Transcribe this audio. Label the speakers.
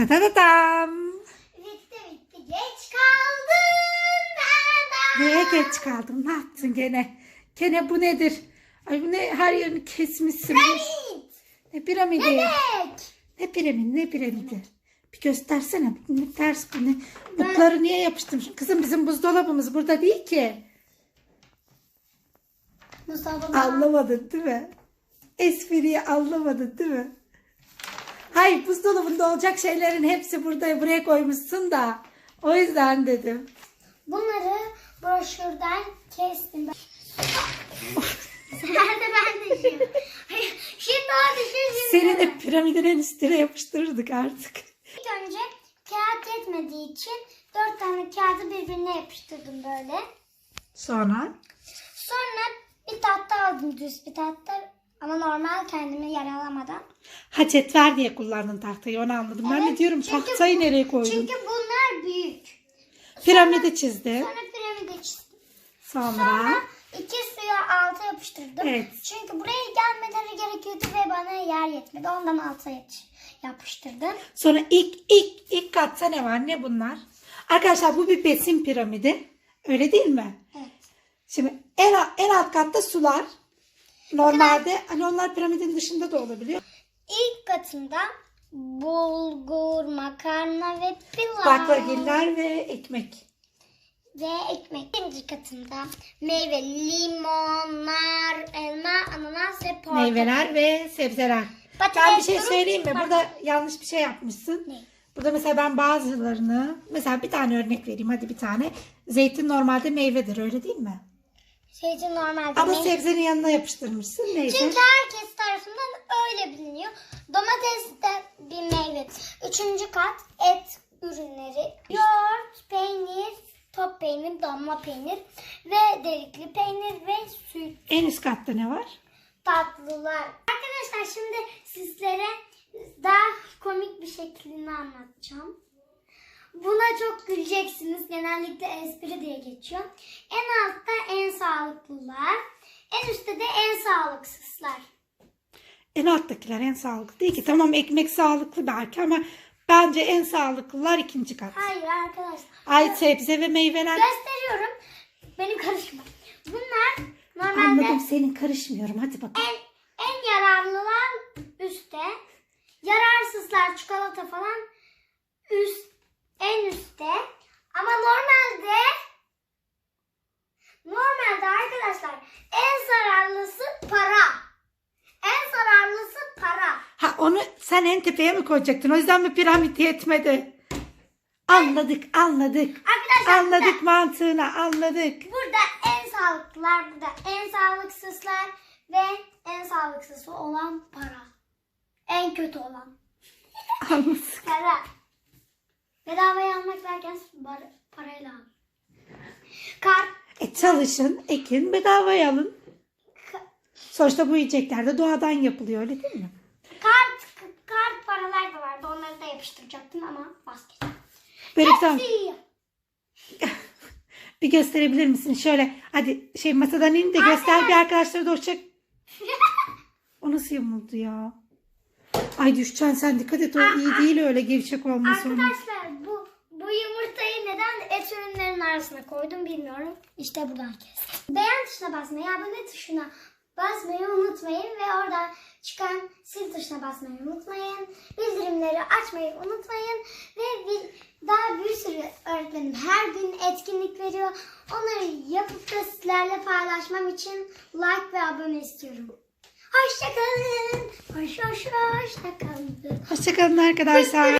Speaker 1: Da da da dam.
Speaker 2: Bitti bitti. Geç kaldım. Ben
Speaker 1: Neye geç kaldım? Ne yaptın gene? Gene bu nedir? Ay bu ne? Her yerini kesmişsin.
Speaker 2: Piramit.
Speaker 1: Ne piramidi?
Speaker 2: Bebek.
Speaker 1: Ne piramidi? Ne piramidi? Bir göstersene. Ne ters bu ne? Bukları niye yapıştırmışsın? Kızım bizim buzdolabımız burada değil ki.
Speaker 2: Mustafa
Speaker 1: Anlamadın değil mi? Espriyi anlamadın değil mi? Hayır buzdolabında olacak şeylerin hepsi burada buraya koymuşsun da. O yüzden dedim.
Speaker 2: Bunları broşürden kestim. Ben... Nerede ben de şimdi. Şimdi o düşün şimdi.
Speaker 1: Seni de piramidin en üstüne yapıştırırdık artık.
Speaker 2: İlk önce kağıt yetmediği için dört tane kağıdı birbirine yapıştırdım böyle.
Speaker 1: Sonra
Speaker 2: Sonra bir tahta aldım düz bir tahta. Ama normal kendimi yaralamadan.
Speaker 1: ha cetvel diye kullandın tahtayı onu anladım. ben de diyorum
Speaker 2: çünkü
Speaker 1: tahtayı
Speaker 2: bu-
Speaker 1: nereye koydun?
Speaker 2: Çünkü bunlar büyük.
Speaker 1: Piramidi çizdi.
Speaker 2: Sonra piramide çizdim.
Speaker 1: Sonra
Speaker 2: Sonra iki suya alta yapıştırdım.
Speaker 1: Evet.
Speaker 2: Çünkü buraya gelmeleri gerekiyordu ve bana yer yetmedi. Ondan alta yet- yapıştırdım.
Speaker 1: sonra ilk ilk ilk katta ne var? Ne bunlar? Arkadaşlar bu bir besin piramidi. Öyle değil mi?
Speaker 2: Evet.
Speaker 1: Şimdi en, en alt katta sular. Normalde hani onlar piramidin dışında da olabiliyor.
Speaker 2: İlk katında bulgur, makarna ve pilav.
Speaker 1: Baklagiller ve ekmek.
Speaker 2: Ve ekmek. İkinci katında meyve, limon, nar, elma, ananas ve portakal.
Speaker 1: Meyveler ve sebzeler.
Speaker 2: Patates,
Speaker 1: Ben bir şey söyleyeyim mi? Burada yanlış bir şey yapmışsın.
Speaker 2: Ne?
Speaker 1: Burada mesela ben bazılarını, mesela bir tane örnek vereyim hadi bir tane. Zeytin normalde meyvedir öyle değil mi?
Speaker 2: Şeyci normalde
Speaker 1: Ama
Speaker 2: meyve-
Speaker 1: sebzenin yanına yapıştırmışsın neyse.
Speaker 2: Çünkü herkes tarafından öyle biliniyor. Domates de bir meyve. Üçüncü kat et ürünleri. Yoğurt, peynir, top peynir, damla peynir ve delikli peynir ve süt
Speaker 1: En üst katta ne var?
Speaker 2: tatlılar. Arkadaşlar şimdi sizlere daha komik bir şeklini anlatacağım. Buna çok güleceksiniz. Genellikle espri diye geçiyor. En altta en sağlıklılar. En üstte de en sağlıksızlar.
Speaker 1: En alttakiler en sağlıklı değil ki. Tamam ekmek sağlıklı belki ama bence en sağlıklılar ikinci kat.
Speaker 2: Hayır arkadaşlar.
Speaker 1: Ay sebze ve meyveler.
Speaker 2: Gösteriyorum. Benim karışma. Bunlar normalde
Speaker 1: Anladım senin karışmıyorum hadi bakalım.
Speaker 2: en, en yararlılar üstte. Yararsızlar çikolata falan üst en üstte. Ama normalde normalde arkadaşlar en zararlısı para. En zararlısı para.
Speaker 1: Ha onu sen en tepeye mi koyacaktın? O yüzden mi piramit yetmedi? Anladık anladık.
Speaker 2: Arkadaşlar
Speaker 1: Anladık mantığını anladık.
Speaker 2: Burada en sağlıklılar, burada en sağlıksızlar ve en sağlıksızı olan para. En kötü olan.
Speaker 1: Anladık.
Speaker 2: Para. Bedavaya almak derken para, parayla al. Kart.
Speaker 1: E çalışın, ekin, bedavaya alın. Sonuçta bu yiyecekler de doğadan yapılıyor öyle değil mi?
Speaker 2: Kart, kart paralar da vardı. Onları da yapıştıracaktım ama vazgeçtim.
Speaker 1: Böyle bir tane-
Speaker 2: Hepsi.
Speaker 1: bir gösterebilir misin? Şöyle hadi şey masadan in de göster bir arkadaşlara da hoşça. O nasıl yamuldu ya? Ay düşeceksin sen dikkat et o iyi değil öyle gevşek olması onun.
Speaker 2: Arkadaşlar bu bu yumurtayı neden et arasına koydum bilmiyorum. İşte buradan kestim. Beğen tuşuna basmayı, abone tuşuna basmayı unutmayın ve oradan çıkan sil tuşuna basmayı unutmayın. Bildirimleri açmayı unutmayın ve bir, daha bir sürü öğretmenim her gün etkinlik veriyor. Onları yapıp da sizlerle paylaşmam için like ve abone istiyorum. Hoşçakalın. Hoş hoş hoşçakalın.
Speaker 1: Hoşçakalın arkadaşlar.